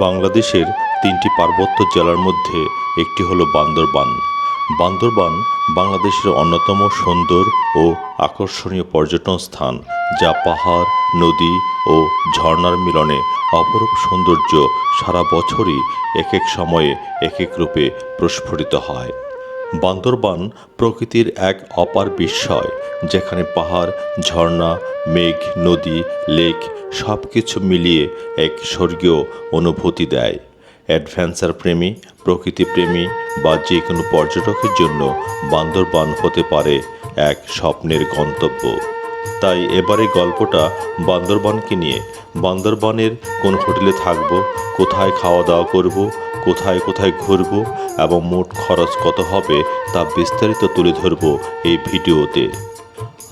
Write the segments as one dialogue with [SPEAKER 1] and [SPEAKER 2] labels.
[SPEAKER 1] বাংলাদেশের তিনটি পার্বত্য জেলার মধ্যে একটি হলো বান্দরবান। বান্দরবান বাংলাদেশের অন্যতম সুন্দর ও আকর্ষণীয় পর্যটন স্থান, যা পাহাড়, নদী ও ঝর্ণার মিলনে অপরূপ সৌন্দর্য সারা বছরই এক এক সময়ে এক এক রূপে প্রস্ফুটিত হয়। বান্দরবান প্রকৃতির এক অপার বিস্ময়, যেখানে পাহাড়, ঝর্ণা, মেঘ, নদী, লেক সব কিছু মিলিয়ে এক স্বর্গীয় অনুভূতি দেয়। অ্যাডভেঞ্চার প্রেমী, প্রকৃতি প্রেমী বা যে কোনো পর্যটকের জন্য বান্দরবান হতে পারে এক স্বপ্নের গন্তব্য। তাই এবারে গল্পটা বান্দরবানকে নিয়ে। বান্দরবানের কোন হোটেলে থাকব, কোথায় খাওয়া দাওয়া করব, কোথায় কোথায় ঘুরব এবং মোট খরচ কত হবে তা বিস্তারিত তুলে ধরব এই ভিডিওতে।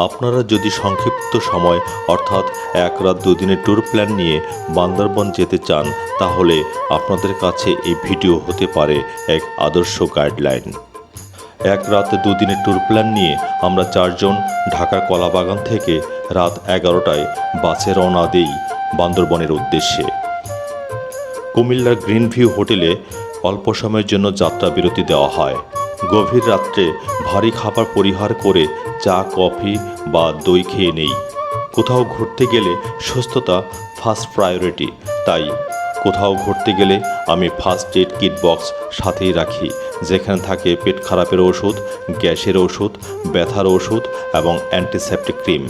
[SPEAKER 1] আপনারা যদি সংক্ষিপ্ত সময়, অর্থাৎ এক রাত দুদিনের ট্যুর প্ল্যান নিয়ে বান্দরবন যেতে চান, তাহলে আপনাদের কাছে এই ভিডিও হতে পারে এক আদর্শ গাইডলাইন। এক রাত দুদিনের ট্যুর প্ল্যান নিয়ে আমরা চারজন ঢাকার কলাবাগান থেকে রাত এগারোটায় বাসে রওনা দেই বান্দরবনের উদ্দেশ্যে। কুমিল্লার গ্রিন ভিউ হোটেলে অল্প সময়ের জন্য যাত্রা বিরতি দেওয়া হয়। গভীর রাত্রে ভারী খাবার পরিহার করে চা, কফি বা দই খেয়ে নেই। কোথাও ঘুরতে গেলে সুস্থতা ফার্স্ট প্রায়োরিটি, তাই কোথাও ঘুরতে গেলে আমি ফার্স্ট এড কিট বক্স সাথেই রাখি, যেখানে থাকে পেট খারাপের ওষুধ, গ্যাসের ওষুধ, ব্যথার ওষুধ এবং অ্যান্টিসেপটিক ক্রিম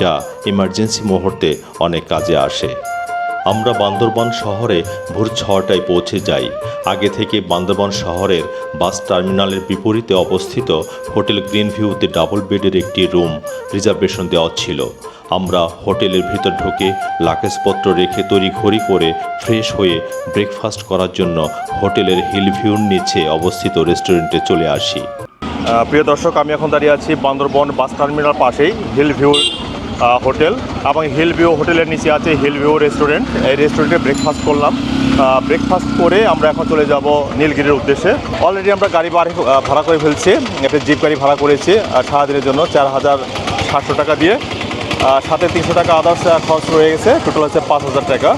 [SPEAKER 1] যা ইমার্জেন্সি মুহূর্তে অনেক কাজে আসে। আমরা বান্দরবান শহরে ভোর ছটায় পৌঁছে যাই। আগে থেকে বান্দরবান শহরের বাস টার্মিনালের বিপরীতে অবস্থিত হোটেল গ্রিন ভিউতে ডাবল বেডের একটি রুম রিজার্ভেশন দেওয়া ছিল। আমরা হোটেলের ভিতর ঢুকে লাকেজপত্র রেখে তৈরি তড়িঘড়ি করে ফ্রেশ হয়ে ব্রেকফাস্ট করার জন্য হোটেলের হিল ভিউর নিচে অবস্থিত রেস্টুরেন্টে চলে আসি।
[SPEAKER 2] প্রিয় দর্শক, আমি এখন দাঁড়িয়ে আছি বান্দরবন বাস টার্মিনাল পাশেই হিল ভিউ হোটেল এবং হিল ভিউ হোটেলের নিচে আছে হিল ভিউ রেস্টুরেন্ট। এই রেস্টুরেন্টে ব্রেকফাস্ট করলাম। ব্রেকফাস্ট করে আমরা এখন চলে যাব নীলগিরির উদ্দেশ্যে। অলরেডি আমরা গাড়ি ভাড়া করে ফেলছি, একটা জিপ গাড়ি ভাড়া করেছি সারাদিনের জন্য চার হাজার সাতশো টাকা দিয়ে। সাথে তিনশো টাকা আদার্স খরচ রয়ে গেছে। টোটাল হচ্ছে পাঁচ হাজার টাকা।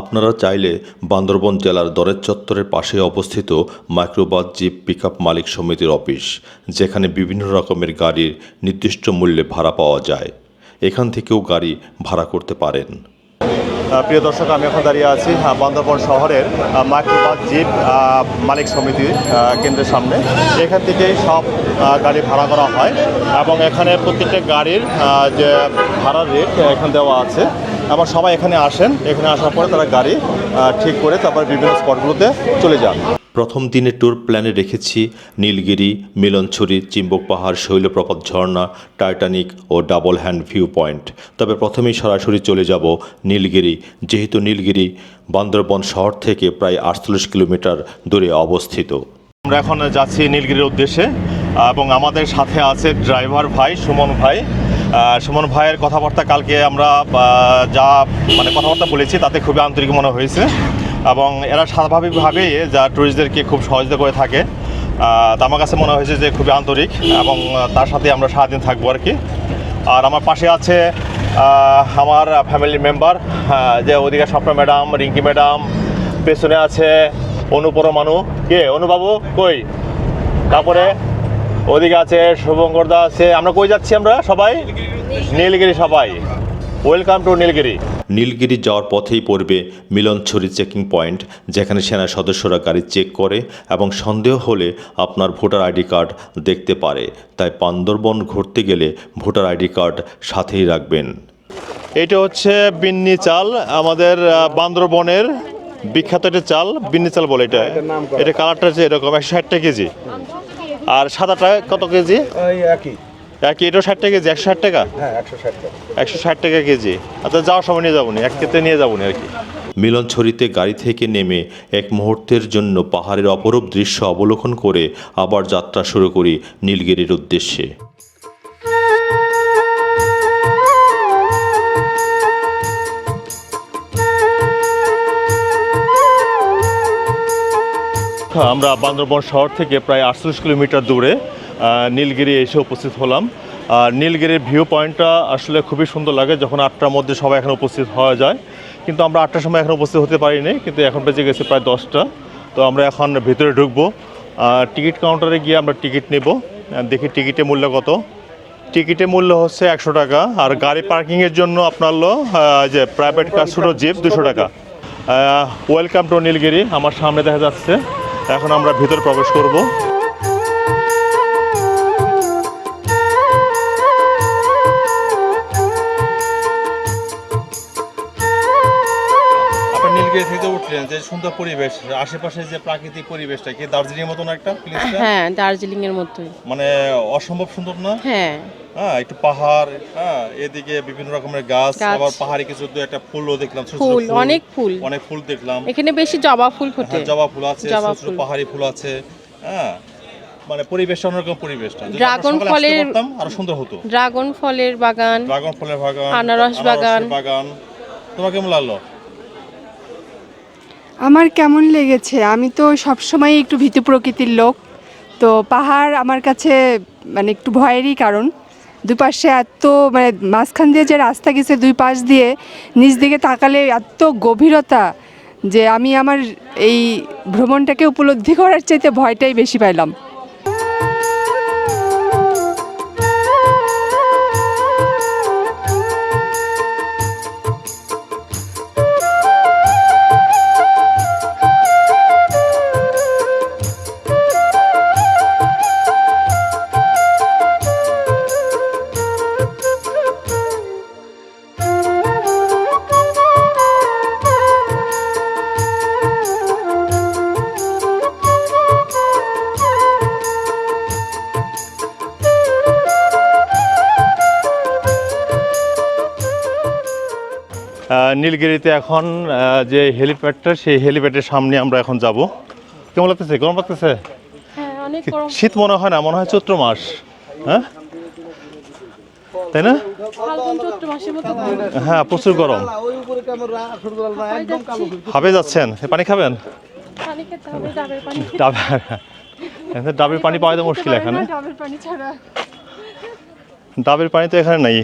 [SPEAKER 1] আপনারা চাইলে বান্দরবন জেলার দরের চত্বরের পাশে অবস্থিত মাইক্রোবাস জিপ পিক মালিক সমিতির অফিস, যেখানে বিভিন্ন রকমের গাড়ির নির্দিষ্ট মূল্যে ভাড়া পাওয়া যায়। এখান থেকেও গাড়ি ভাড়া করতে পারেন।
[SPEAKER 2] প্রিয় দর্শক, আমি এখন দাঁড়িয়ে আছি বান্দরবন শহরের মাইক্রোবাস জিপ মালিক সমিতি কেন্দ্রের সামনে। এখান থেকে সব গাড়ি ভাড়া করা হয় এবং এখানে প্রত্যেকটা গাড়ির যে ভাড়ার রেট এখানে দেওয়া আছে। আবার সবাই এখানে আসেন। এখানে আসার পরে তারা গাড়ি ঠিক করে তারপর বিভিন্ন স্পটগুলোতে চলে যান।
[SPEAKER 1] প্রথম দিনে ট্যুর প্ল্যানে রেখেছি নীলগিরি, মিলনছড়ি, চিম্বক পাহাড় শৈলপ্রপাত ঝর্ণা, টাইটানিক ও ডাবল হ্যান্ড ভিউ পয়েন্ট তবে প্রথমেই সরাসরি চলে যাব নীলগিরি, যেহেতু নীলগিরি বান্দরবন শহর থেকে প্রায় আটচল্লিশ কিলোমিটার দূরে অবস্থিত।
[SPEAKER 2] আমরা এখন যাচ্ছি নীলগিরির উদ্দেশ্যে, এবং আমাদের সাথে আছে ড্রাইভার ভাই, সুমন ভাই। সুমন ভাইয়ের কথাবার্তা কালকে আমরা যা মানে কথাবার্তা বলেছি, তাতে খুবই আন্তরিক মনে হয়েছে। এবং এরা স্বাভাবিকভাবেই যা ট্যুরিস্টদেরকে খুব সহযোগিতা করে থাকে। তা আমার কাছে মনে হয়েছে যে খুবই আন্তরিক এবং তার সাথে আমরা সারাদিন থাকব আর কি। আর আমার পাশে আছে আমার ফ্যামিলি মেম্বার যে ওদিকে স্বপ্ন ম্যাডাম রিঙ্কি ম্যাডাম পেছনে আছে অনুপরমাণু কে? অনুবাবু? কই? তারপরে ওদিকে আছে শুভঙ্কর দা আছে। আমরা কই যাচ্ছি আমরা সবাই? নীলগিরি সবাই। ওয়েলকাম টু নীলগিরি
[SPEAKER 1] নীলগিরি যাওয়ার পথেই পড়বে মিলনছড়ি চেকিং পয়েন্ট যেখানে সেনা সদস্যরা গাড়ি চেক করে এবং সন্দেহ হলে আপনার ভোটার আইডি কার্ড দেখতে পারে। তাই বান্দরবন ঘুরতে গেলে ভোটার আইডি কার্ড সাথেই রাখবেন।
[SPEAKER 2] এটা হচ্ছে বিন্নি চাল আমাদের বান্দরবনের বিখ্যাত একটা চাল বিন্নি চাল বলে এটা। এটা কালারটা হচ্ছে এরকম একশো ষাটটা কেজি। আর সাদাটা কত কেজি?
[SPEAKER 3] একই।
[SPEAKER 2] একই এটাও ষাট টাকা কেজি একশো ষাট টাকা?
[SPEAKER 3] হ্যাঁ একশো ষাট টাকা।
[SPEAKER 2] একশো ষাট টাকা কেজি। আচ্ছা যাওয়ার সময় নিয়ে যাব নি এক ক্ষেত্রে নিয়ে যাব নি আর কি।
[SPEAKER 1] মিলনছড়িতে গাড়ি থেকে নেমে এক মুহূর্তের জন্য পাহাড়ের অপরূপ দৃশ্য অবলোকন করে আবার যাত্রা শুরু করি নীলগিরির উদ্দেশ্যে।
[SPEAKER 2] আমরা বান্দরবন শহর থেকে প্রায় আটচল্লিশ কিলোমিটার দূরে নীলগিরি এসে উপস্থিত হলাম। আর নীলগিরির ভিউ পয়েন্টটা আসলে খুবই সুন্দর লাগে যখন আটটার মধ্যে সবাই এখানে উপস্থিত হওয়া যায়। কিন্তু আমরা আটটার সময় এখন উপস্থিত হতে পারিনি, কিন্তু এখন বেজে গেছে প্রায় দশটা। তো আমরা এখন ভিতরে ঢুকবো। টিকিট কাউন্টারে গিয়ে আমরা টিকিট নেব। দেখি টিকিটের মূল্য কত। টিকিটের মূল্য হচ্ছে একশো টাকা। আর গাড়ি পার্কিংয়ের জন্য আপনার যে প্রাইভেট কার ছোটো জিপ দুশো টাকা। Welcome to Nilgiri. আমার সামনে দেখা যাচ্ছে। এখন আমরা ভিতরে প্রবেশ করব। আপনার থেকে উঠলেন যে সুন্দর পরিবেশ আশেপাশে যে প্রাকৃতিক পরিবেশটা কি দার্জিলিং মতন একটা প্লেসটা
[SPEAKER 3] হ্যাঁ দার্জিলিং এর মতোই।
[SPEAKER 2] মানে অসম্ভব সুন্দর না?
[SPEAKER 3] হ্যাঁ।
[SPEAKER 2] হ্যাঁ একটু পাহাড় হ্যাঁ এদিকে বিভিন্ন রকমের গাছ। আবার পাহাড়ি কিছু দু একটা ফুলও দেখলাম
[SPEAKER 3] ফুল অনেক ফুল।
[SPEAKER 2] অনেক ফুল দেখলাম।
[SPEAKER 3] এখানে বেশি জবা ফুল ফোটে।
[SPEAKER 2] হ্যাঁ, জবা ফুল আছে ছোট। পাহাড়ি ফুল আছে হ্যাঁ। মানে পরিবেশটা অন্যরকম পরিবেশটা।
[SPEAKER 3] ড্রাগন ফলের-
[SPEAKER 2] আরও সুন্দর হতো।
[SPEAKER 3] ড্রাগন ফলের বাগান
[SPEAKER 2] ড্রাগন ফলের বাগান
[SPEAKER 3] আনারস বাগান।
[SPEAKER 2] বাগান। তোমার কেমন লাগল?
[SPEAKER 4] আমার কেমন লেগেছে? আমি তো সবসময় একটু ভীতু প্রকৃতির লোক। তো পাহাড় আমার কাছে মানে একটু ভয়েরই কারণ। দুপাশে এত মানে মাঝখান দিয়ে যে রাস্তা গেছে দুই পাশ দিয়ে নিজ দিকে তাকালে এত গভীরতা যে আমি আমার এই ভ্রমণটাকে উপলব্ধি করার চাইতে ভয়টাই বেশি পাইলাম।
[SPEAKER 2] নীলগিরিতে এখন যে হেলিপ্যাডটা সেই হেলিপ্যাডের সামনে আমরা এখন যাব। কেমন লাগতেছে? গরম লাগতেছে?
[SPEAKER 3] হ্যাঁ
[SPEAKER 2] শীত মনে হয় না মনে হয় চৈত্র মাস। হ্যাঁ? তাই না। হ্যাঁ প্রচুর গরম। হাবে যাচ্ছেন? পানি খাবেন?
[SPEAKER 3] ডাবের পানি
[SPEAKER 2] পাওয়া তো মুশকিল এখানে।
[SPEAKER 4] ডাবের পানি ছাড়া।
[SPEAKER 2] ডাবের পানি তো এখানে নেই।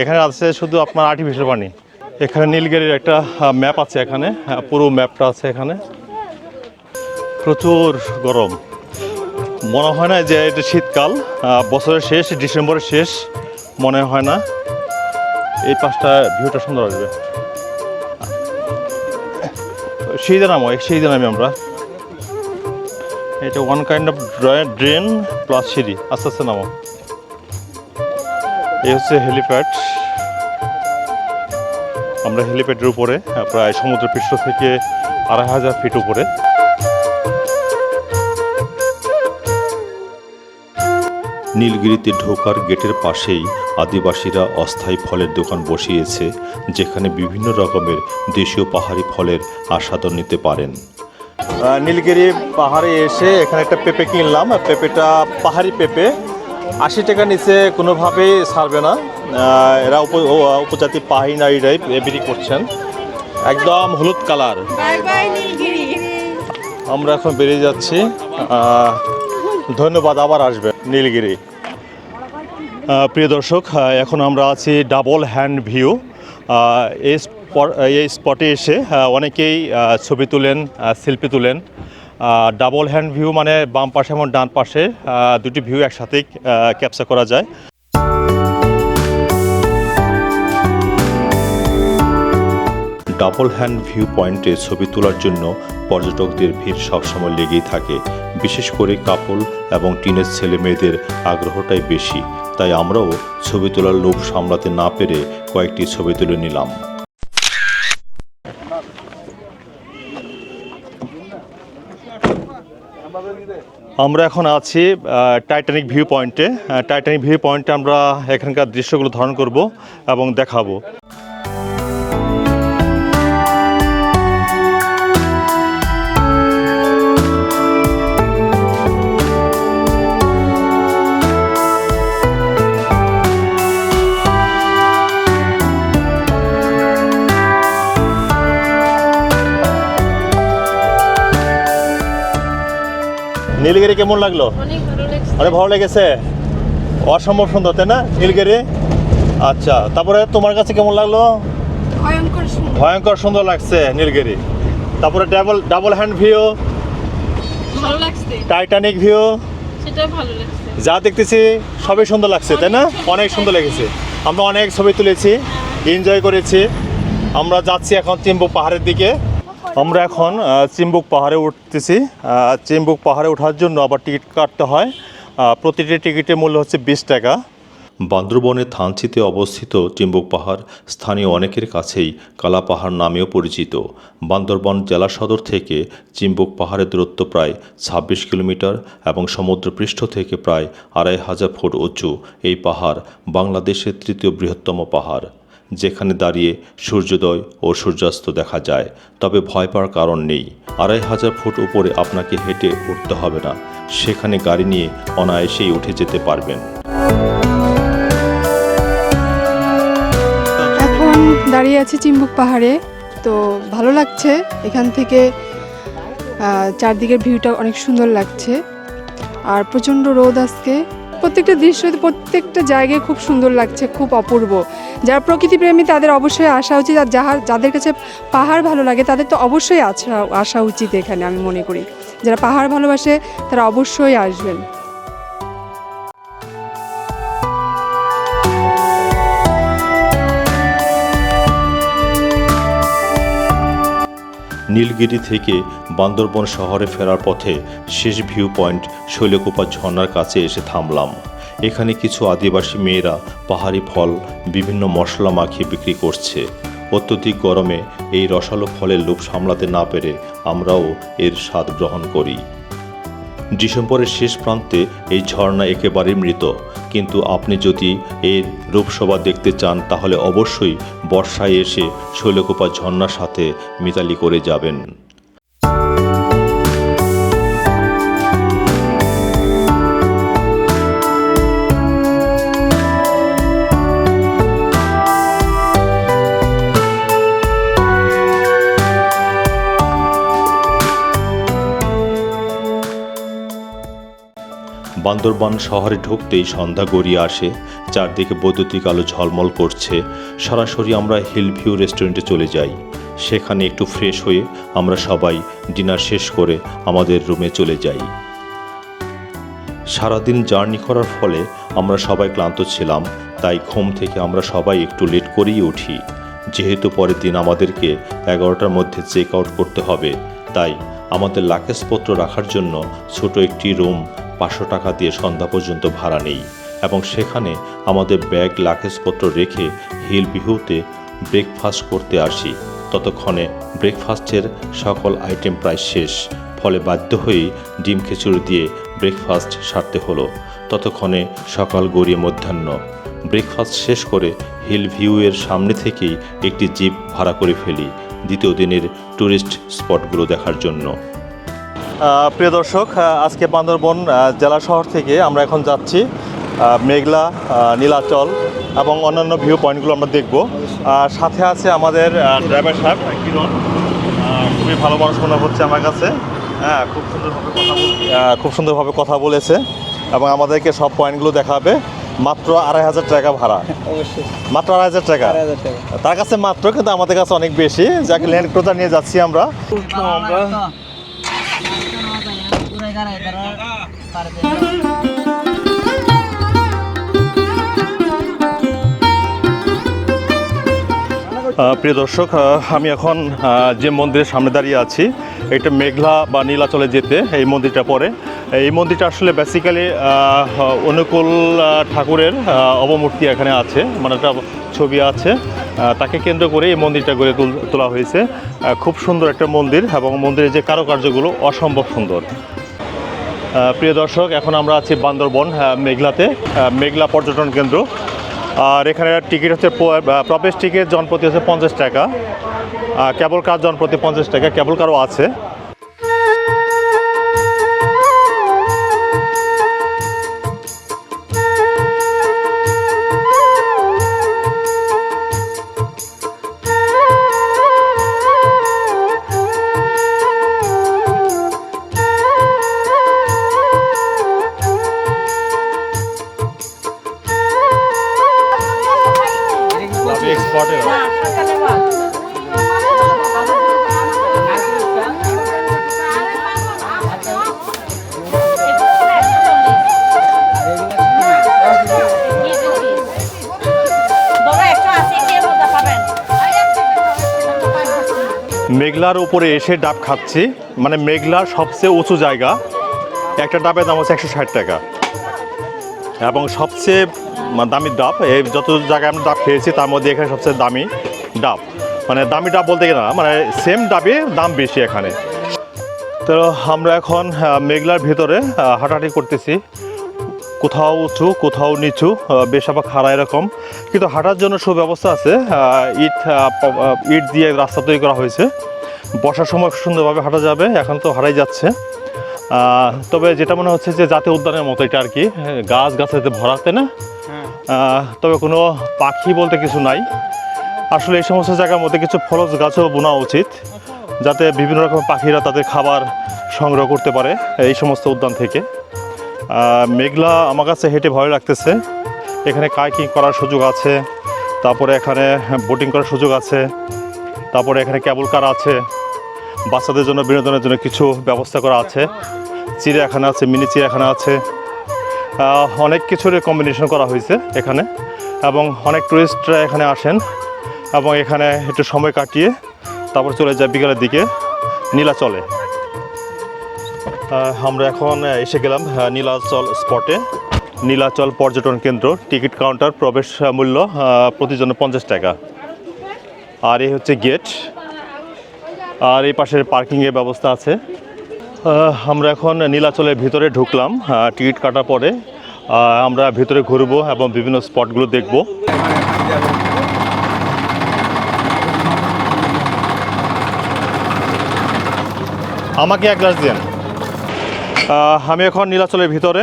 [SPEAKER 2] এখানে আছে শুধু আপনার আর্টিফিশিয়াল পানি। এখানে নীলগিরির একটা ম্যাপ আছে এখানে হ্যাঁ, পুরো ম্যাপটা আছে এখানে। প্রচুর গরম। মনে হয় না যে এটা শীতকাল বছরের শেষ ডিসেম্বরের শেষ মনে হয় না। এই পাশটা ভিউটা সুন্দর আসবে। সিঁড়িতে নামো এই সিঁড়িতে নামি আমরা। এটা one kind of drain plus সিঁড়ি। আস্তে আস্তে নামো। এই হচ্ছে হেলিপ্যাড। আমরা হেলিপ্যাডের উপরে প্রায় সমুদ্র পৃষ্ঠ থেকে আড়াই হাজার ফিট উপরে।
[SPEAKER 1] নীলগিরিতে ঢোকার গেটের পাশেই আদিবাসীরা অস্থায়ী ফলের দোকান বসিয়েছে যেখানে বিভিন্ন রকমের দেশীয় পাহাড়ি ফলের আস্বাদন নিতে পারেন।
[SPEAKER 2] নীলগিরি পাহাড়ে এসে এখানে একটা পেঁপে কিনলাম পেঁপেটা পাহাড়ি পেঁপে। আশি টাকা নিচে কোনোভাবেই ছাড়বে না। এরা উপজাতি পাহাড়ি নারীরাই বিক্রি করছেন। একদম হলুদ কালার। আমরা এখন বেরিয়ে যাচ্ছি। ধন্যবাদ, আবার আসবে নীলগিরি। প্রিয় দর্শক এখন আমরা আছি ডাবল হ্যান্ড ভিউ। এই স্পট এসে অনেকেই ছবি তুলেন সেলফি তুলেন। ডাবল হ্যান্ড ভিউ মানে বাম পাশে এবং ডান পাশে দুটি ভিউ একসাথেই ক্যাপচার করা যায়।
[SPEAKER 1] ডাবল হ্যান্ড ভিউ পয়েন্টে ছবি তোলার জন্য পর্যটকদের ভিড় সবসময় লেগেই থাকে। বিশেষ করে কাপল এবং টিনের ছেলে মেয়েদের আগ্রহটাই বেশি। তাই আমরাও ছবি তোলার লোভ সামলাতে না পেরে কয়েকটি ছবি তুলে নিলাম।
[SPEAKER 2] আমরা এখন আছি টাইটানিক ভিউ পয়েন্টে টাইটানিক ভিউ পয়েন্টে আমরা এখানকার দৃশ্যগুলো ধারণ করব এবং দেখাবো। নীলগিরি কেমন লাগল?
[SPEAKER 3] অনেক ভালো লাগছে।
[SPEAKER 2] অসম্ভব সুন্দর তাই না? নীলগিরি? আচ্ছা তারপরে তোমার কাছে কেমন লাগল?
[SPEAKER 4] ভয়ঙ্কর সুন্দর।
[SPEAKER 2] লাগছে নীলগিরি। তারপরে double double hand view. Titanic view. যা দেখতেছি সবই সুন্দর লাগছে তাই না? অনেক সুন্দর লেগেছে। আমরা অনেক ছবি তুলেছি এনজয় করেছি। আমরা যাচ্ছি এখন চিম্বু পাহাড়ের দিকে। আমরা এখন চিম্বুক পাহাড়ে উঠতেছি। চিম্বুক পাহাড়ে ওঠার জন্য আবার টিকিট কাটতে হয়। প্রতিটি টিকিটের মূল্য হচ্ছে বিশ টাকা।
[SPEAKER 1] বান্দরবনের থানচিতে অবস্থিত চিম্বুক পাহাড় স্থানীয় অনেকের কাছেই কালা পাহাড় নামেও পরিচিত। বান্দরবন জেলা সদর থেকে চিম্বুক পাহাড়ের দূরত্ব প্রায় ছাব্বিশ কিলোমিটার এবং সমুদ্রপৃষ্ঠ থেকে প্রায় আড়াই হাজার ফুট উঁচু। এই পাহাড় বাংলাদেশের তৃতীয় বৃহত্তম পাহাড়। যেখানে দাঁড়িয়ে সূর্যোদয় ও সূর্যাস্ত দেখা যায়। তবে ভয় পাওয়ার কারণ নেই। আড়াই হাজার ফুট উপরে আপনাকে হেঁটে উঠতে হবে না। সেখানে গাড়ি নিয়ে অনায়াসেই উঠে যেতে পারবেন।
[SPEAKER 4] এখন দাঁড়িয়ে আছি চিম্বুক পাহাড়ে। তো ভালো লাগছে। এখান থেকে চারদিকের ভিউটা অনেক সুন্দর লাগছে। আর প্রচণ্ড রোদ আজকে। প্রত্যেকটা দৃশ্য, প্রত্যেকটা জায়গায় খুব সুন্দর লাগছে, খুব অপূর্ব। যারা প্রকৃতিপ্রেমী, তাদের অবশ্যই আসা উচিত, আর যাহার যাদের কাছে পাহাড় ভালো লাগে, তাদের তো অবশ্যই আসা আসা উচিত এখানে, আমি মনে করি। যারা পাহাড় ভালোবাসে, তারা অবশ্যই আসবেন।
[SPEAKER 1] নীলগিরি থেকে বান্দরবন শহরে ফেরার পথে শেষ ভিউ পয়েন্ট শৈলকোপা ঝর্নার কাছে এসে থামলাম। এখানে কিছু আদিবাসী মেয়েরা পাহাড়ি ফল, বিভিন্ন মশলা মাখিয়ে বিক্রি করছে। অত্যধিক গরমে এই রসালো ফলের লোভ সামলাতে না পেরে আমরাও এর স্বাদ গ্রহণ করি। ডিসেম্বরের শেষ প্রান্তে এই ঝর্ণা একেবারে মৃত। কিন্তু আপনি যদি এর রূপসভা দেখতে চান, তাহলে অবশ্যই বর্ষায় এসে শৈলকোপা ঝর্ণার সাথে মিতালি করে যাবেন। বান্দরবান শহরে ঢুকতেই সন্ধ্যা গড়িয়ে আসে, চারদিকে বৈদ্যুতিক আলো ঝলমল করছে। সরাসরি আমরা হিল ভিউ রেস্টুরেন্টে চলে যাই। সেখানে একটু ফ্রেশ হয়ে আমরা সবাই ডিনার শেষ করে আমাদের রুমে চলে যাই। সারাদিন জার্নি করার ফলে আমরা সবাই ক্লান্ত ছিলাম, তাই ঘুম থেকে আমরা সবাই একটু লেট করেই উঠি। যেহেতু পরের দিন আমাদেরকে এগারোটার মধ্যে চেক আউট করতে হবে, তাই আমাদের লাকেজপত্র রাখার জন্য ছোট একটি রুম পাঁচশো টাকা দিয়ে সন্ধ্যা পর্যন্ত ভাড়া নেই এবং সেখানে আমাদের ব্যাগ লাকেজপত্র রেখে হিল ভিউতে ব্রেকফাস্ট করতে আসি। ততক্ষণে ব্রেকফাস্টের সকল আইটেম প্রায় শেষ, ফলে বাধ্য হয়েই ডিম খিচুড়ি দিয়ে ব্রেকফাস্ট সারতে হলো। ততক্ষণে সকাল গড়িয়ে মধ্যাহ্ন। ব্রেকফাস্ট শেষ করে হিল ভিউয়ের সামনে থেকেই একটি জিপ ভাড়া করে ফেলি। দ্বিতীয় দিনের ট্যুরিস্ট স্পটগুলো দেখার জন্য।
[SPEAKER 2] প্রিয় দর্শক আজকে বান্দরবন জেলা শহর থেকে আমরা এখন যাচ্ছি মেঘলা নীলাচল এবং অন্যান্য ভিউ পয়েন্টগুলো আমরা দেখব। সাথে আছে আমাদের ড্রাইভার সাহেব কিরণ। খুবই ভালো মানুষ মনে হচ্ছে আমার কাছে। হ্যাঁ খুব সুন্দরভাবে কথা খুব সুন্দরভাবে কথা বলেছে এবং আমাদেরকে সব পয়েন্টগুলো দেখাবে। মাত্র আড়াই হাজার টাকা ভাড়া।
[SPEAKER 5] অবশ্যই।
[SPEAKER 2] মাত্র আড়াই হাজার টাকা? তার কাছে মাত্র কিন্তু আমাদের কাছে অনেক বেশি। যাকে ল্যান্ড ক্রোজার নিয়ে যাচ্ছি আমরা। প্রিয় দর্শক আমি এখন যে মন্দিরের সামনে দাঁড়িয়ে আছি এটা মেঘলা বা নীলাচলে যেতে এই মন্দিরটা পড়ে এই মন্দিরটা আসলে বেসিক্যালি অনুকূল ঠাকুরের অবমূর্তি এখানে আছে। মানে একটা ছবি আছে। তাকে কেন্দ্র করে এই মন্দিরটা গড়ে তুল- হয়েছে। খুব সুন্দর একটা মন্দির এবং মন্দিরের যে কারুকার্যগুলো অসম্ভব সুন্দর। প্রিয় দর্শক, এখন আমরা আছি বান্দরবন মেঘলাতে। মেঘলা পর্যটন কেন্দ্র। আর এখানে টিকিট হচ্ছে প্রবেশ টিকিট জনপ্রতি হচ্ছে পঞ্চাশ টাকা। কেবল কার জনপ্রতি পঞ্চাশ টাকা? কেবল কারও আছে। উপরে এসে ডাব খাচ্ছি। মানে মেঘলার সবচেয়ে উঁচু জায়গা। একটা ডাবের দাম হচ্ছে একশো ষাট টাকা। এবং সবচেয়ে দামি ডাব, এই যত জায়গায় আমরা ডাব খেয়েছি, তার মধ্যে এখানে সবচেয়ে দামি ডাব। মানে দামি ডাব বলতে গেলে না মানে সেম ডাবে দাম বেশি এখানে। তো আমরা এখন মেঘলার ভিতরে হাঁটাহাঁটি করতেছি। কোথাও উঁচু, কোথাও নিচু বেশ আবার খাড়া এরকম। কিন্তু হাঁটার জন্য সুব্যবস্থা আছে। ইট ইট দিয়ে রাস্তা তৈরি করা হয়েছে। বসার সময় সুন্দরভাবে হাঁটা যাবে এখন তো হারাই যাচ্ছে। তবে যেটা মনে হচ্ছে যে জাতীয় উদ্যানের মতো এটা আর কি। হ্যাঁ, গাছ গাছাতে ভরাতে না? তবে কোনো পাখি বলতে কিছু নাই। আসলে এই সমস্ত জায়গার মধ্যে কিছু ফলজ গাছও বোনা উচিত যাতে বিভিন্ন রকম পাখিরা তাদের খাবার সংগ্রহ করতে পারে এই সমস্ত উদ্যান থেকে। মেঘলা আমার কাছে হেঁটে ভয় লাগতেছে। এখানে কাইকিং করার সুযোগ আছে তারপরে এখানে বোটিং করার সুযোগ আছে। তারপরে এখানে ক্যাবল কার আছে। বাচ্চাদের জন্য, বিনোদনের জন্য কিছু ব্যবস্থা করা আছে। চিড়িয়াখানা আছে, মিনি চিড়িয়াখানা আছে। অনেক কিছুর কম্বিনেশন করা হয়েছে এখানে। এবং অনেক টুরিস্টরা এখানে আসেন এবং এখানে একটু সময় কাটিয়ে তারপর চলে যায় বিকেলের দিকে। নীলাচলে আমরা এখন এসে গেলাম নীলাচল স্পটে নীলাচল পর্যটন কেন্দ্র টিকিট কাউন্টার প্রবেশ মূল্য প্রতিজন পঞ্চাশ টাকা। আর এই হচ্ছে গেট। আর এই পাশের পার্কিংয়ের ব্যবস্থা আছে। আমরা এখন নীলাচলের ভিতরে ঢুকলাম। টিকিট কাটার পরে আমরা ভিতরে ঘুরবো এবং বিভিন্ন স্পটগুলো দেখব। আমাকে এক গ্লাস দিন আমি এখন নীলাচলের ভিতরে।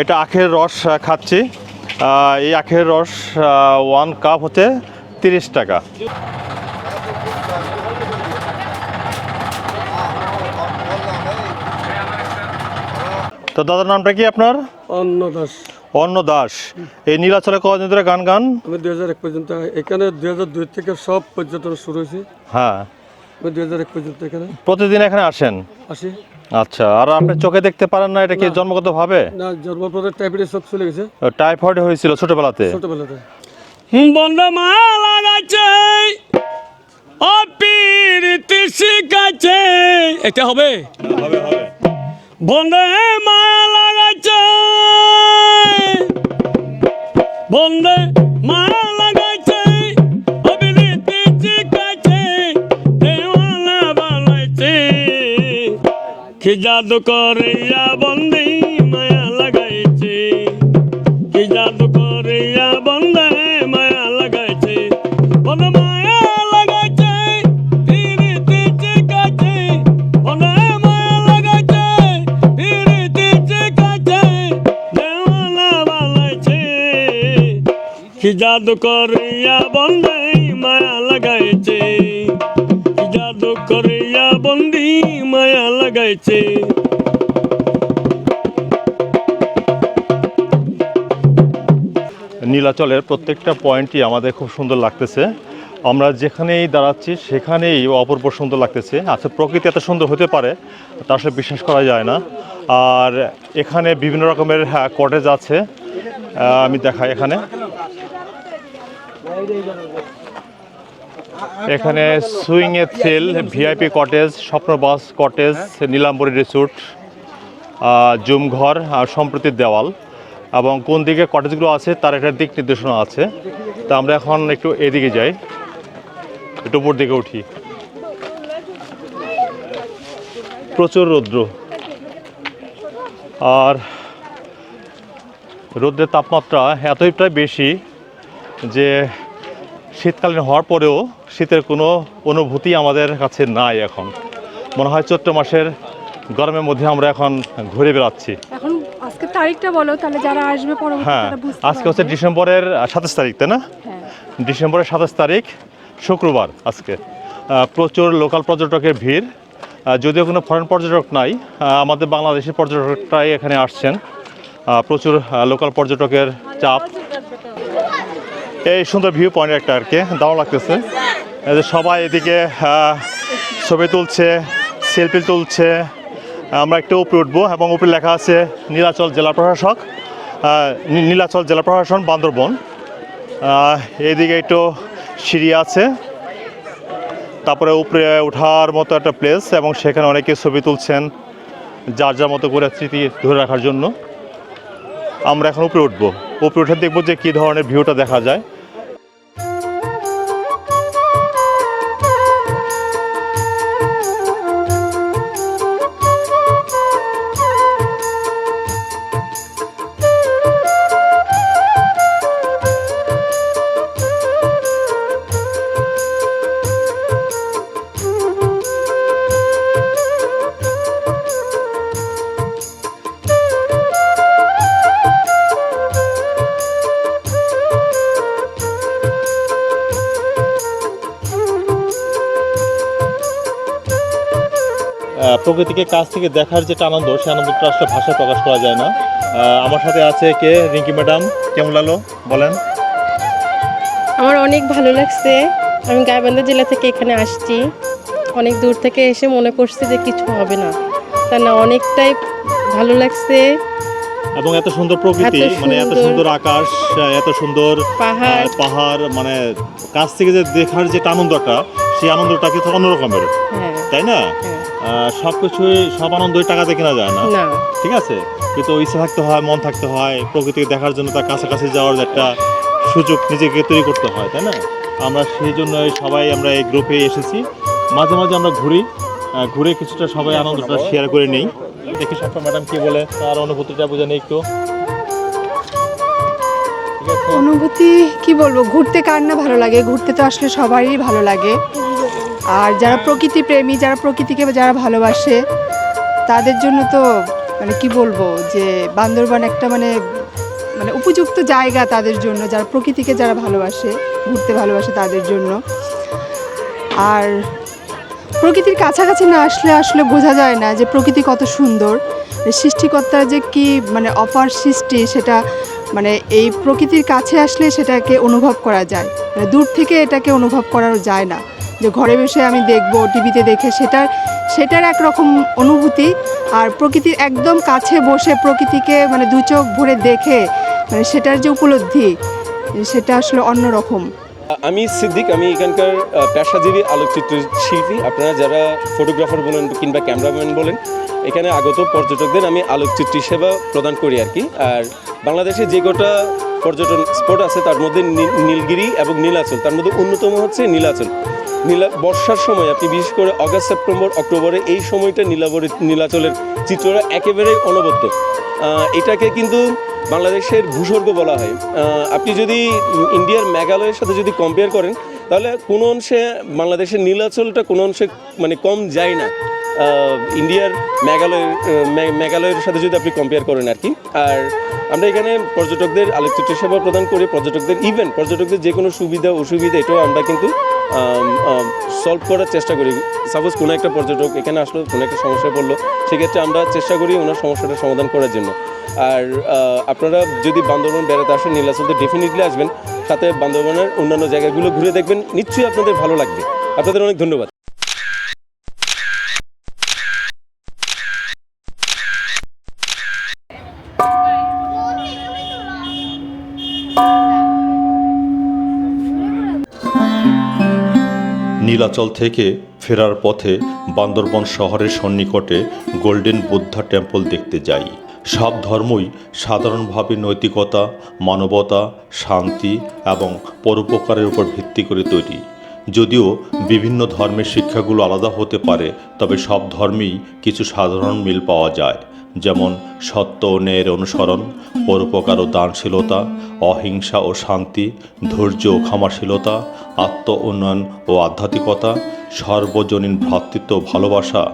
[SPEAKER 2] এটা আখের রস খাচ্ছি। এই আখের রস ওয়ান কাপ হতে তিরিশ টাকা। তো দাদার নামটা কি আপনার?
[SPEAKER 5] অন্য দাস
[SPEAKER 2] অন্ন দাস এই নীলাচলে কদিন ধরে গান গান?
[SPEAKER 5] আমি দুই হাজার এক পর্যন্ত এখানে দুই হাজার দুই থেকে সব পর্যটন শুরু হয়েছে।
[SPEAKER 2] হ্যাঁ।
[SPEAKER 5] আমি দুই হাজার এক পর্যন্ত এখানে।
[SPEAKER 2] প্রতিদিন এখানে আসেন?
[SPEAKER 5] আসি।
[SPEAKER 2] আচ্ছা আর আপনি চোখে দেখতে পারেন না এটা কি জন্মগত ভাবে
[SPEAKER 5] না জন্মের পরে টাইফয়েড সব চলে গেছে।
[SPEAKER 2] টাইফয়েড হয়েছিল ছোটবেলাতে?
[SPEAKER 5] ছোটবেলাতে।
[SPEAKER 6] বন্ধ মালা গাছে অপিরিতি শিখাছে। এটা হবে? বন্ধে মালা গাছে বন্ধে মালা গাছে অপিরিতি শিখাছে। দেওয়ালা বানাইছে। কি জাদু করিয়া বন্দি
[SPEAKER 2] নীলাচলের প্রত্যেকটা পয়েন্টই আমাদের খুব সুন্দর লাগতেছে। আমরা যেখানেই দাঁড়াচ্ছি, সেখানেই অপূর্ব সুন্দর লাগতেছে। আচ্ছা প্রকৃতি এত সুন্দর হতে পারে, তা আসলে বিশ্বাস করা যায় না। আর এখানে বিভিন্ন রকমের হ্যাঁ কটেজ আছে। আমি দেখাই এখানে। এখানে সুইং এ thrill, VIP cottage Swapnobash cottage Nilambori resort zoom ঘর আর সম্প্রতির দেওয়াল। এবং কোন দিকে কটেজগুলো আছে, তার একটা দিক নির্দেশনা আছে। তা আমরা এখন একটু এদিকে যাই। একটু উপর দিকে উঠি। প্রচুর রৌদ্র। আর রৌদ্রের তাপমাত্রা এতটাই বেশি যে শীতকালীন হওয়ার পরেও শীতের কোনো অনুভূতি আমাদের কাছে নাই এখন। মনে হয় চৈত্র মাসের গরমের মধ্যে আমরা এখন ঘুরে বেড়াচ্ছি।
[SPEAKER 4] এখন আজকে তারিখটা বলো তাহলে যারা আসবে
[SPEAKER 2] হ্যাঁ আজকে হচ্ছে ডিসেম্বরের সাতাশ তারিখ তাই না?
[SPEAKER 4] হ্যাঁ।
[SPEAKER 2] ডিসেম্বরের সাতাশ তারিখ শুক্রবার আজকে। প্রচুর লোকাল পর্যটকের ভিড়। যদিও কোনো ফরেন পর্যটক নাই আমাদের বাংলাদেশের পর্যটকরাই এখানে আসছেন। প্রচুর লোকাল পর্যটকের চাপ। এই সুন্দর ভিউ পয়েন্ট একটা আর কি দারুণ লাগতেছে। সবাই এদিকে ছবি তুলছে সেলফি তুলছে আমরা একটা উপরে উঠবো এবং উপরে লেখা আছে নীলাচল জেলা প্রশাসক নীলাচল জেলা প্রশাসন বান্দরবন। আহ, এইদিকে একটু সিঁড়ি আছে। তারপরে উপরে ওঠার মতো একটা প্লেস এবং সেখানে অনেকে ছবি তুলছেন যার যার মতো করে স্মৃতি ধরে রাখার জন্য। আমরা এখন উপরে উঠবো। উপরে উঠে দেখব যে কী ধরনের ভিউটা দেখা যায়। প্রকৃতিকে কাছ থেকে দেখার যেটা আনন্দ সে আনন্দটা আসলে ভাষায় প্রকাশ করা যায় না। আমার সাথে আছে কে? রিঙ্কি ম্যাডাম। কেমন লাগল? বলেন।
[SPEAKER 7] আমার অনেক ভালো লাগছে। আমি গাইবান্ধা জেলা থেকে এখানে আসছি। অনেক দূর থেকে এসে মনে করছি যে কিছু হবে না। তা না, অনেকটাই ভালো লাগছে।
[SPEAKER 2] এবং এত সুন্দর প্রকৃতি মানে এত
[SPEAKER 7] সুন্দর।
[SPEAKER 2] আকাশ এত সুন্দর
[SPEAKER 7] পাহাড়।
[SPEAKER 2] পাহাড় মানে কাছ থেকে যে দেখার যে আনন্দটা সেই আনন্দটা কিন্তু অন্যরকমের।
[SPEAKER 7] হ্যাঁ।
[SPEAKER 2] তাই না?
[SPEAKER 7] হ্যাঁ।
[SPEAKER 2] সব কিছুই সব আনন্দই টাকাতে কেনা যায় না।
[SPEAKER 7] না।
[SPEAKER 2] ঠিক আছে? কিন্তু ইচ্ছা থাকতে হয় মন থাকতে হয় প্রকৃতিকে দেখার জন্য তার কাছাকাছি যাওয়ার একটা সুযোগ নিজেকে তৈরি করতে হয় তাই না? আমরা সেই জন্য সবাই আমরা এই গ্রুপে এসেছি। মাঝে মাঝে আমরা ঘুরি। ঘুরে কিছুটা সবাই আনন্দটা শেয়ার করে নেই। দেখি সাফা ম্যাডাম কি বলে, তার অনুভূতিটা বুঝে নেই একটু।
[SPEAKER 4] অনুভূতি, কি বলব, ঘুরতে কার না ভালো লাগে? ঘুরতে তো আসলে সবারই ভালো লাগে। আর যারা প্রকৃতি প্রেমী, যারা প্রকৃতিকে যারা ভালোবাসে, তাদের জন্য তো মানে কি বলব, যে বান্দরবান একটা মানে মানে উপযুক্ত জায়গা তাদের জন্য। যারা প্রকৃতিকে যারা ভালোবাসে, ঘুরতে ভালোবাসে তাদের জন্য। আর প্রকৃতির কাছাকাছি না আসলে আসলে বোঝা যায় না যে প্রকৃতি কত সুন্দর। সৃষ্টিকর্তার যে কি মানে অপার সৃষ্টি সেটা মানে এই প্রকৃতির কাছে আসলে সেটাকে অনুভব করা যায়। মানে দূর থেকে এটাকে অনুভব করাও যায় না। যে ঘরে বসে আমি দেখব, টিভিতে দেখে সেটার সেটার একরকম অনুভূতি আর প্রকৃতির একদম কাছে বসে প্রকৃতিকে মানে দু চোখ ভরে দেখে মানে সেটার যে উপলব্ধি সেটা আসলে অন্যরকম।
[SPEAKER 8] আমি সিদ্দিক, আমি এখানকার পেশাজীবী আলোকচিত্র শিল্পী আপনারা যারা ফটোগ্রাফার বলেন কিংবা ক্যামেরাম্যান বলেন, এখানে আগত পর্যটকদের আমি আলোকচিত্রী সেবা প্রদান করি আর কি। আর বাংলাদেশে যে কটা পর্যটন স্পট আছে, তার মধ্যে নীলগিরি এবং নীলাচল। তার মধ্যে অন্যতম হচ্ছে নীলাচল। নীলা, বর্ষার সময় আপনি বিশেষ করে অগাস্ট, সেপ্টেম্বর, অক্টোবরে এই সময়টা নীলাবরী, নীলাচলের চিত্রটা একেবারেই অনবদ্য। এটাকে কিন্তু বাংলাদেশের ভূস্বর্গ বলা হয়। আপনি যদি ইন্ডিয়ার মেঘালয়ের সাথে যদি কম্পেয়ার করেন, তাহলে কোনো অংশে বাংলাদেশের নীলাচলটা কোনো অংশে মানে কম যায় না। ইন্ডিয়ার মেঘালয়ের আহ, মে- মেঘালয়ের সাথে যদি আপনি কম্পেয়ার করেন আর কি আর আমরা এখানে পর্যটকদের আলোকচিত্র সেবা প্রদান করে পর্যটকদের ইভেন পর্যটকদের যে কোনো সুবিধা অসুবিধা এটাও আমরা কিন্তু সলভ করার চেষ্টা করি। সাপোজ কোনো একটা পর্যটক এখানে আসলো কোনো একটা সমস্যায় পড়ল সেক্ষেত্রে আমরা চেষ্টা করি ওনার সমস্যাটা সমাধান করার জন্য। আর আপনারা যদি বান্দরবন বেড়াতে আসেন নীলাচলতে ডেফিনেটলি আসবেন সাথে বান্দরবনের অন্যান্য জায়গাগুলো ঘুরে দেখবেন নিশ্চয়ই আপনাদের ভালো লাগবে। আপনাদের অনেক ধন্যবাদ।
[SPEAKER 1] নীলাচল থেকে ফেরার পথে বান্দরবন শহরের সন্নিকটে গোল্ডেন বুদ্ধা টেম্পল দেখতে যাই। সব ধর্মই সাধারণভাবে নৈতিকতা, মানবতা, শান্তি এবং পরোপকারের উপর ভিত্তি করে তৈরি। যদিও বিভিন্ন ধর্মের শিক্ষাগুলো আলাদা হতে পারে, তবে সব ধর্মেই কিছু সাধারণ মিল পাওয়া যায়, যেমন সত্য ও ন্যায়ের অনুসরণ, পরোপকার ও দানশীলতা, অহিংসা ও শান্তি, ধৈর্য ও ক্ষমাশীলতা, আত্ম উন্নয়ন ও আধ্যাত্মিকতা, সর্বজনীন ভ্রাতৃত্ব ভালোবাসা।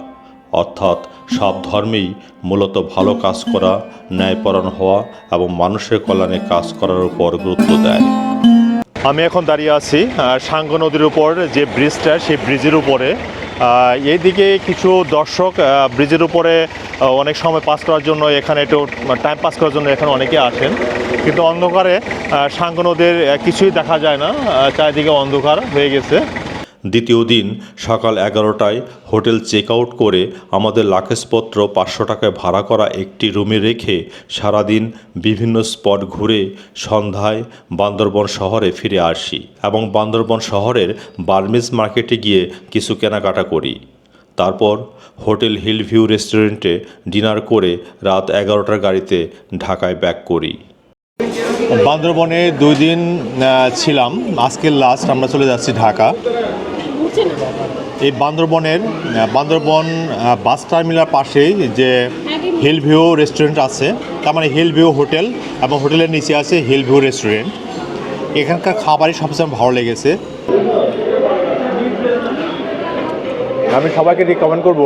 [SPEAKER 1] অর্থাৎ সব ধর্মেই মূলত ভালো কাজ করা, ন্যায়পরায়ণ হওয়া এবং মানুষের কল্যাণে কাজ করার উপর গুরুত্ব দেয়।
[SPEAKER 2] আমি এখন দাঁড়িয়ে আছি সাঙ্গ নদীর উপর যে ব্রিজটা সেই ব্রিজের উপরে। এইদিকে কিছু দর্শক ব্রিজের উপরে অনেক সময় পাস করার জন্য এখানে একটু টাইম পাস করার জন্য এখানে অনেকে আসেন। কিন্তু অন্ধকারে সাঙ্গ নদীর কিছুই দেখা যায় না। চারিদিকে অন্ধকার হয়ে গেছে।
[SPEAKER 1] দ্বিতীয় দিন সকাল এগারোটায় হোটেল চেক আউট করে আমাদের লাগেজপত্র পাঁচশো টাকায় ভাড়া করা একটি রুমে রেখে সারাদিন বিভিন্ন স্পট ঘুরে সন্ধ্যায় বান্দরবন শহরে ফিরে আসি এবং বান্দরবন শহরের বার্মিজ মার্কেটে গিয়ে কিছু কেনাকাটা করি। তারপর হোটেল হিল ভিউ রেস্টুরেন্টে ডিনার করে রাত এগারোটার গাড়িতে ঢাকায় ব্যাক করি।
[SPEAKER 2] বান্দরবনে দুই দিন ছিলাম। আজকের লাস্ট আমরা চলে যাচ্ছি ঢাকা। এই বান্দরবনের বান্দরবন বাস টার্মিনাল পাশেই যে হিল ভিউ রেস্টুরেন্ট আছে তার মানে হিল ভিউ হোটেল এবং হোটেলের নিচে আছে হিল ভিউ রেস্টুরেন্ট এখানকার খাবারই সবচেয়ে ভালো লেগেছে। আমি সবাইকে রিকমেন্ড করব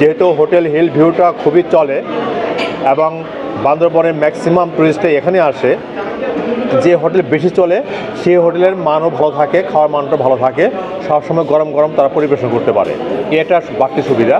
[SPEAKER 2] যেহেতু হোটেল হিল ভিউটা খুবই চলে এবং বান্দরবনের ম্যাক্সিমাম টুরিস্টে এখানে আসে যে হোটেল বেশি চলে, সেই হোটেলের মানও ভালো থাকে, খাওয়ার মানটা ভালো থাকে। সবসময় গরম গরম তারা পরিবেশন করতে পারে। এটা বাড়তি সুবিধা।